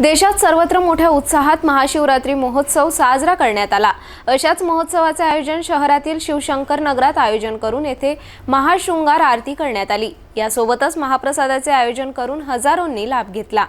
देशात सर्वत्र मोठ्या उत्साहात महाशिवरात्री महोत्सव साजरा करण्यात आला. अशाच महोत्सवाचे आयोजन शहरातील शिवशंकर नगरात आयोजन करून येथे महाशृंगार आरती करण्यात आली. यासोबतच महाप्रसादाचे आयोजन करून हजारोंनी लाभ घेतला.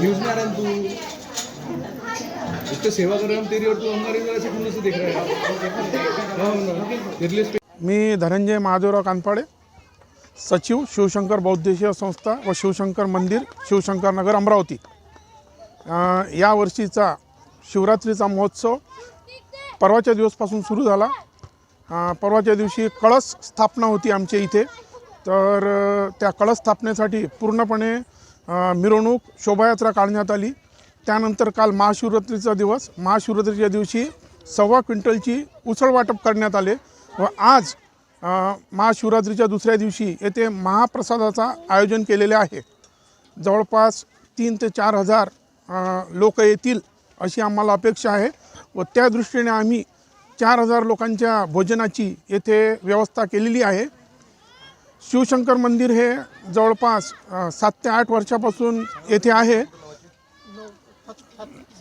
न्यूज में आ रहा है तू एक तो सेवा कर रहा हूँ तेरी और तू हमारी वजह से कुंड से देख रहा है हाँ ना तेरे लिए मी धनंजय महादेवराव कानपाडे सचिव शिवशंकर बौद्धेश्वर संस्था व शिवशंकर मंदिर शिवशंकर नगर अमरावती. यावर्षीचा या वर्षीचा शिवरात्रीचा महोत्सव परवाच्या दिवसपासून सुरू झाला. परवाच्या दिवशी कळस स्थापना होती आमच्या इथे. तर त्या कळस स्थापनेसाठी पूर्णपणे मिरवणूक शोभायात्रा काढण्यात आली. त्यानंतर काल महाशिवरात्रीचा दिवस. महाशिवरात्रीच्या दिवशी सव्वा क्विंटलची उसळ वाटप करण्यात आले व आज महाशिवरात्रीच्या दुसऱ्या दिवशी येथे महाप्रसादाचा आयोजन केलेले आहे. जवळपास तीन ते चार हजार लोक येतील अशी आम्हाला अपेक्षा आहे व त्या दृष्टीने आम्ही चार हजार लोकांच्या भोजनाची येथे व्यवस्था केलेली आहे. शिवशंकर मंदिर हे जवळपास सात ते आठ वर्षापासून येथे आहे.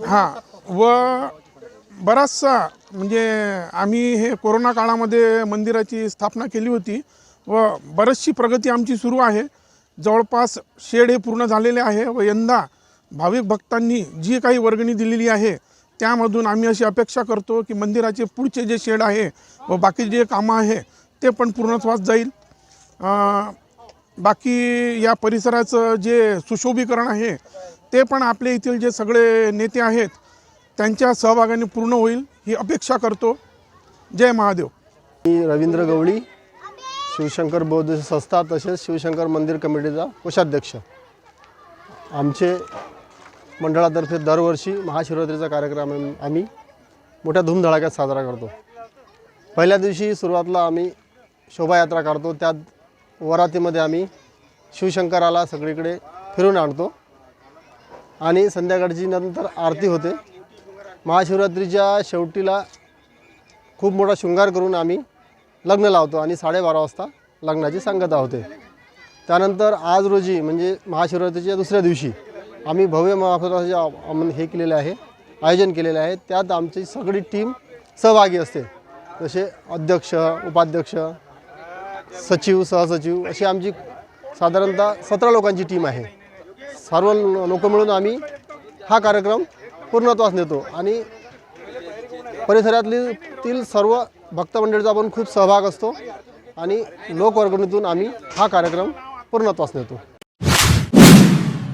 हां व बराचसा म्हणजे आम्ही हे कोरोना काळामध्ये मंदिराची स्थापना केली होती व बरीचशी प्रगती आमची सुरू आहे. जवळपास शेड हे पूर्ण झालेले आहे व यंदा भाविक भक्तांनी जी काही वर्गणी दिलेली आहे त्यामधून आम्ही अशी अपेक्षा करतो की मंदिराचे पुढचे जे शेड आहे व बाकी जे कामं आहे ते पण पूर्णत्वास जाईल. बाकी या परिसराचं जे सुशोभीकरण आहे ते पण आपल्या येथील जे सगळे नेते आहेत त्यांच्या सहभागाने पूर्ण होईल ही अपेक्षा करतो. जय महादेव. मी रवींद्र गवळी शिवशंकर बौद्ध संस्था तसेच शिवशंकर मंदिर कमिटीचा कोषाध्यक्ष. आमचे मंडळातर्फे दरवर्षी महाशिवरात्रीचा कार्यक्रम आम्ही मोठ्या धूमधडाक्यात साजरा करतो. पहिल्या दिवशी सुरुवातला आम्ही शोभायात्रा काढतो. त्यात वरातीमध्ये आम्ही शिवशंकराला सगळीकडे फिरून आणतो. आणि संध्याकाळची नंतर आरती होते. महाशिवरात्रीच्या शेवटीला खूप मोठा शृंगार करून आम्ही लग्न लावतो आणि साडेबारा वाजता लग्नाची सांगता होते त्यानंतर आज रोजी म्हणजे महाशिवरात्रीच्या दुसऱ्या दिवशी आम्ही भव्य महाप्रसादाचे हे केलेले आहे आयोजन केलेले आहे. त्यात आमची सगळी टीम सहभागी असते. जसे अध्यक्ष उपाध्यक्ष सचिव सहसचिव अशी आमची साधारणतः सतरा लोकांची टीम आहे. सर्व लोकं मिळून आम्ही हा कार्यक्रम पूर्णत्वास नेतो. आणि परिसरातली तील सर्व भक्तमंडळीचा आपण खूप सहभाग असतो. आणि लोकवर्गणीतून आम्ही हा कार्यक्रम पूर्णत्वास नेतो.